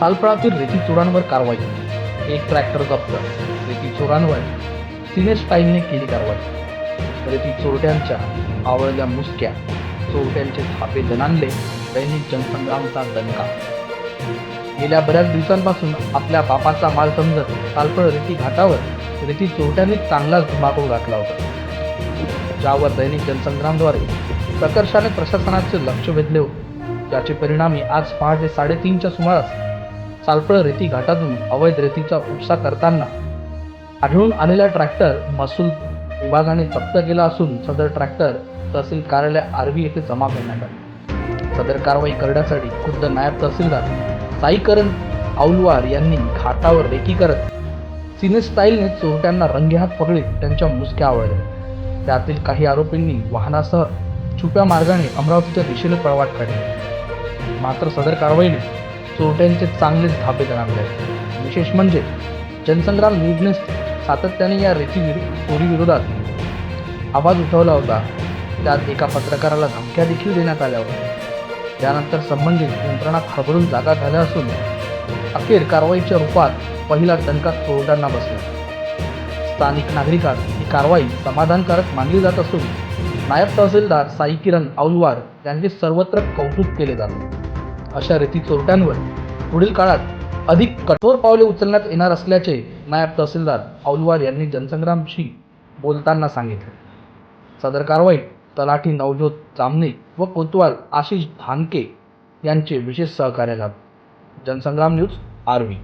सालफळातील रेती चोरांवर कारवाई. एक ट्रॅक्टर जप्त. रेती चोरांवर सिने स्टाईलने केली कारवाई. रेती चोरट्यांच्या आवळल्या मुसक्या चोरट्यांचे थापे जणांले दैनिक जनसंग्रामचा दणका. गेल्या बऱ्याच दिवसांपासून आपल्या बापाचा माल समजत सालफळ रेती घाटावर रेती चोरट्यांनी चांगलाच धुमाकूळ घातला होता. ज्यावर दैनिक जनसंग्रामद्वारे प्रकर्षाने प्रशासनाचे लक्ष वेधले होते. ज्याचे परिणामी आज पहाटे साडेतीनच्या सुमारास सालफळ रेती घाटातून अवैध रेतीचा उपसा करताना आढळून आलेला ट्रॅक्टर महसूल विभागाने जप्त केला असून सदर ट्रॅक्टर तहसील कार्यालय आर्वी येथे जमा करण्यात आले. सदर कारवाई करण्यासाठी खुद्द नायब तहसीलदार साईकरण औलवार यांनी घाटावर रेकी करत सिने स्टाईलने चोरट्यांना रंगेहात पकडीत त्यांच्या मुसक्या आवळल्या. त्यातील काही आरोपींनी वाहनासह छुप्या मार्गाने अमरावतीच्या दिशेने पळवाट काढली. मात्र सदर कारवाईने चोरट्यांचे चांगलेच धाबे जाणवले आहेत. विशेष म्हणजे जनसंग्राम न्यूजने सातत्याने या रेती चोरीविरोधात आवाज उठवला होता. त्यात एका पत्रकाराला धमक्या देखील देण्यात आल्या होत्या. त्यानंतर संबंधित यंत्रणा खबरून जागा झाल्या असून अखेर कारवाईच्या रूपात पहिला दणका चोरट्यांना बसला. स्थानिक नागरिकात ही कारवाई समाधानकारक मानली जात असून नायब तहसीलदार साई किरण औलवार यांचे सर्वत्र कौतुक केले जाते. अशा रेती चोरट्यांवर पुढील काळात अधिक कठोर पावले उचलण्यात येणार असल्याचे नायब तहसीलदार औलवार यांनी जनसंग्रामशी बोलताना सांगितले. सदर कारवाईत तलाठी नवज्योत जामने व कोतवाल आशिष धानके यांचे विशेष सहकार्य लाभ जनसंग्राम न्यूज आर्वी.